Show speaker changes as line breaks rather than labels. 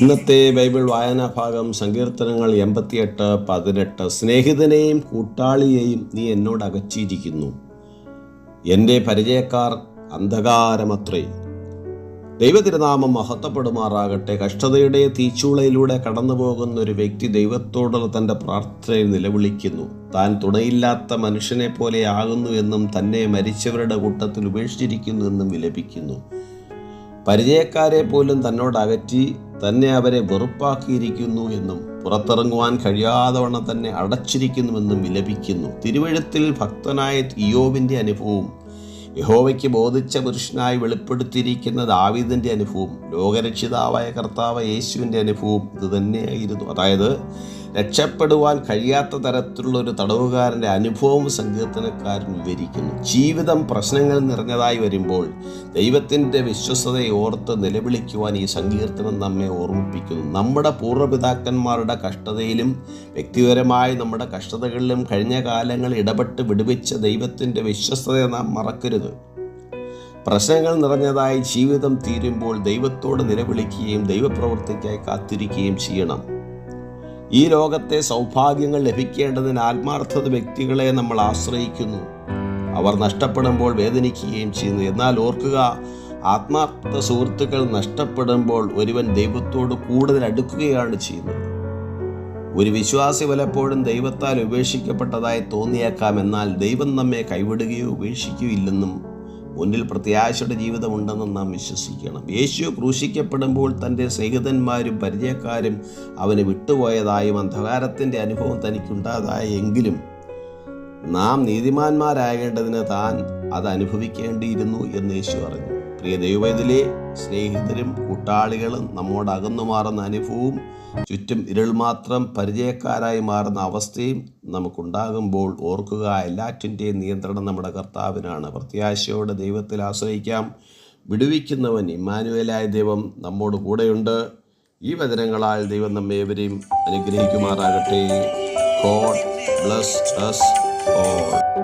ഇന്നത്തെ ബൈബിൾ വായനാ ഭാഗം സങ്കീർത്തനങ്ങൾ എൺപത്തിയെട്ട് പതിനെട്ട്. സ്നേഹിതനെയും കൂട്ടാളിയെയും നീ എന്നോട് അകച്ചിരിക്കുന്നു എന്റെ പരിചയക്കാർ അന്ധകാരമത്രേ. ദൈവതിരുനാമം മഹത്വപ്പെടുമാറാകട്ടെ. കഷ്ടതയുടെ തീച്ചൂളയിലൂടെ കടന്നു പോകുന്ന ഒരു വ്യക്തി ദൈവത്തോടുള്ള തന്റെ പ്രാർത്ഥനയിൽ നിലവിളിക്കുന്നു. താൻ തുണയില്ലാത്ത മനുഷ്യനെ പോലെ ആകുന്നു എന്നും തന്നെ മരിച്ചവരുടെ കൂട്ടത്തിൽ ഉപേക്ഷിച്ചിരിക്കുന്നു എന്നും വിലപിക്കുന്നു. പരിചയക്കാരെ പോലും തന്നോട് അകറ്റി തന്നെ അവരെ വെറുപ്പാക്കിയിരിക്കുന്നു എന്നും പുറത്തിറങ്ങുവാൻ കഴിയാതവണ്ണം തന്നെ അടച്ചിരിക്കുന്നുവെന്നും വിലപിക്കുന്നു. തിരുവഴുത്തിൽ ഭക്തനായ ഇയോവിന്റെ അനുഭവവും യഹോവയ്ക്ക് ബോധിച്ച പുരുഷനായി വെളിപ്പെടുത്തിയിരിക്കുന്ന ദാവീദിന്റെ അനുഭവം ലോകരക്ഷിതാവായ കർത്താവ് യേശുവിന്റെ അനുഭവവും ഇതുതന്നെയായിരുന്നു. അതായത് രക്ഷപ്പെടുവാൻ കഴിയാത്ത തരത്തിലുള്ള ഒരു തടവുകാരന്റെ അനുഭവം സങ്കീർത്തനക്കാരൻ വിവരിക്കുന്നു. ജീവിതം പ്രശ്നങ്ങൾ നിറഞ്ഞതായി വരുമ്പോൾ ദൈവത്തിന്റെ വിശ്വസതയെ ഓർത്ത് നിലവിളിക്കുവാൻ ഈ സങ്കീർത്തനം നമ്മെ ഓർമ്മിപ്പിക്കുന്നു. നമ്മുടെ പൂർവപിതാക്കന്മാരുടെ കഷ്ടതയിലും വ്യക്തിപരമായി നമ്മുടെ കഷ്ടതകളിലും കഴിഞ്ഞ കാലങ്ങൾ ഇടപെട്ട് വിടുവിച്ച ദൈവത്തിന്റെ വിശ്വസ്തതയെ നാം മറക്കരുത്. പ്രശ്നങ്ങൾ നിറഞ്ഞതായി ജീവിതം തീരുമ്പോൾ ദൈവത്തോട് നിലവിളിക്കുകയും ദൈവപ്രവൃത്തിക്കായി കാത്തിരിക്കുകയും ചെയ്യണം. ഈ ലോകത്തെ സൗഭാഗ്യങ്ങൾ ലഭിക്കേണ്ടതിന് ആത്മാർത്ഥത വ്യക്തികളെ നമ്മൾ ആശ്രയിക്കുന്നു. അവർ നഷ്ടപ്പെടുമ്പോൾ വേദനിക്കുകയും ചെയ്യുന്നു. എന്നാൽ ഓർക്കുക ആത്മാർത്ഥ സുഹൃത്തുക്കൾ നഷ്ടപ്പെടുമ്പോൾ ഒരുവൻ ദൈവത്തോട് കൂടുതൽ അടുക്കുകയാണ് ചെയ്യുന്നത്. ഒരു വിശ്വാസി പലപ്പോഴും ദൈവത്താൽ ഉപേക്ഷിക്കപ്പെട്ടതായി തോന്നിയേക്കാം. എന്നാൽ ദൈവം നമ്മെ കൈവിടുകയോ ഉപേക്ഷിക്കുകയില്ലെന്നും മുന്നിൽ പ്രത്യാശയുടെ ജീവിതമുണ്ടെന്ന് നാം വിശ്വസിക്കണം. യേശു ക്രൂശിക്കപ്പെടുമ്പോൾ തന്റെ സ്നേഹിതന്മാരും പരിചയക്കാരും അവനെ വിട്ടുപോയതായും അന്ധകാരത്തിന്റെ അനുഭവം തനിക്കുണ്ടായതായെങ്കിലും നാം നീതിമാന്മാരാകേണ്ടതിന് താൻ അത് അനുഭവിക്കേണ്ടിയിരുന്നു എന്ന് യേശു പറഞ്ഞു. പ്രിയ ദൈവത്തിലെ സ്നേഹിതരും കൂട്ടാളികളും നമ്മോട് അകന്നു മാറുന്ന അനുഭവവും ചുറ്റും ഇരുൾ മാത്രം പരിചയക്കാരായി മാറുന്ന അവസ്ഥയും നമുക്കുണ്ടാകുമ്പോൾ ഓർക്കുക എല്ലാറ്റിന്റെയും നിയന്ത്രണം നമ്മുടെ കർത്താവിനാണ്. പ്രത്യാശയോടെ ദൈവത്തിൽ ആശ്രയിക്കാം. വിടുവിക്കുന്നവൻ ഇമ്മാനുവേലായ ദൈവം നമ്മോട് കൂടെയുണ്ട്. ഈ വചനങ്ങളാൽ ദൈവം നമ്മേവരെയും അനുഗ്രഹിക്കുമാറാകട്ടെ. God bless us all.